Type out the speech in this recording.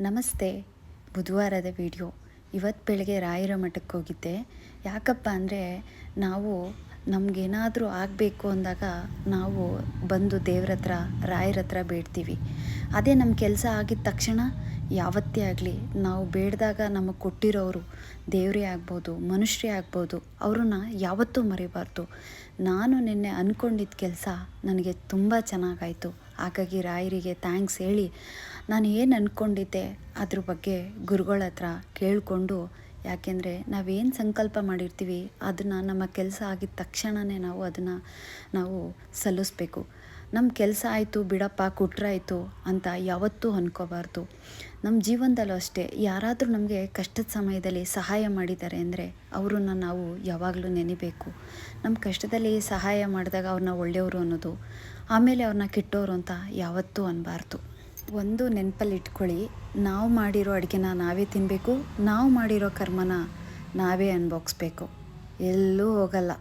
ನಮಸ್ತೆ. ಬುಧವಾರದ ವಿಡಿಯೋ. ಇವತ್ತು ಬೆಳಗ್ಗೆ ರಾಯರ ಮಠಕ್ಕೆ ಹೋಗಿದ್ದೆ. ಯಾಕಪ್ಪ ಅಂದರೆ ನಾವು ನಮಗೇನಾದರೂ ಆಗಬೇಕು ಅಂದಾಗ ನಾವು ಬಂದು ದೇವ್ರ ಹತ್ರ, ರಾಯರ ಹತ್ರ ಬೇಡ್ತೀವಿ. ಅದೇ ನಮ್ಮ ಕೆಲಸ ಆಗಿದ ತಕ್ಷಣ ಯಾವತ್ತೇ ಆಗಲಿ ನಾವು ಬೇಡಿದಾಗ ನಮಗೆ ಕೊಟ್ಟಿರೋರು ದೇವರೇ ಆಗ್ಬೋದು, ಮನುಷ್ಯರೇ ಆಗ್ಬೋದು, ಅವ್ರನ್ನ ಯಾವತ್ತೂ ಮರಿಬಾರ್ದು. ನಾನು ನಿನ್ನೆ ಅಂದ್ಕೊಂಡಿದ್ದ ಕೆಲಸ ನನಗೆ ತುಂಬ ಚೆನ್ನಾಗಾಯಿತು. ಹಾಗಾಗಿ ರಾಯರಿಗೆ ಥ್ಯಾಂಕ್ಸ್ ಹೇಳಿ ನಾನು ಏನು ಅಂದ್ಕೊಂಡಿದ್ದೆ ಅದ್ರ ಬಗ್ಗೆ ಗುರುಗಳ ಹತ್ರ ಕೇಳಿಕೊಂಡು, ಯಾಕೆಂದರೆ ನಾವೇನು ಸಂಕಲ್ಪ ಮಾಡಿರ್ತೀವಿ, ಅದನ್ನು ನಮ್ಮ ಕೆಲಸ ಆಗಿದ ತಕ್ಷಣವೇ ನಾವು ಅದನ್ನು ನಾವು ಸಲ್ಲಿಸ್ಬೇಕು. ನಮ್ಮ ಕೆಲಸ ಆಯಿತು, ಬಿಡಪ್ಪ, ಕೊಟ್ರಾಯಿತು ಅಂತ ಯಾವತ್ತೂ ಅಂದ್ಕೋಬಾರ್ದು ನಮ್ಮ ಜೀವನದಲ್ಲೂ ಅಷ್ಟೇ, ಯಾರಾದರೂ ನಮಗೆ ಕಷ್ಟದ ಸಮಯದಲ್ಲಿ ಸಹಾಯ ಮಾಡಿದ್ದಾರೆ ಅಂದರೆ ಅವರನ್ನು ನಾವು ಯಾವಾಗಲೂ ನೆನಿಬೇಕು. ನಮ್ಮ ಕಷ್ಟದಲ್ಲಿ ಸಹಾಯ ಮಾಡಿದಾಗ ಅವ್ರನ್ನ ಒಳ್ಳೆಯವರು ಅನ್ನೋದು, ಆಮೇಲೆ ಅವ್ರನ್ನ ಕೆಟ್ಟವರು ಅಂತ ಯಾವತ್ತೂ ಅನ್ನಬಾರ್ದು ಒಂದು ನೆನಪಲ್ಲಿ ಇಟ್ಕೊಳ್ಳಿ, ನಾವು ಮಾಡಿರೋ ಅಡುಗೆನ ನಾವೇ ತಿನ್ನಬೇಕು ನಾವು ಮಾಡಿರೋ ಕರ್ಮನ ನಾವೇ ಅನ್ಭೋಗಿಸ್ಬೇಕು. ಎಲ್ಲೂ ಹೋಗಲ್ಲ.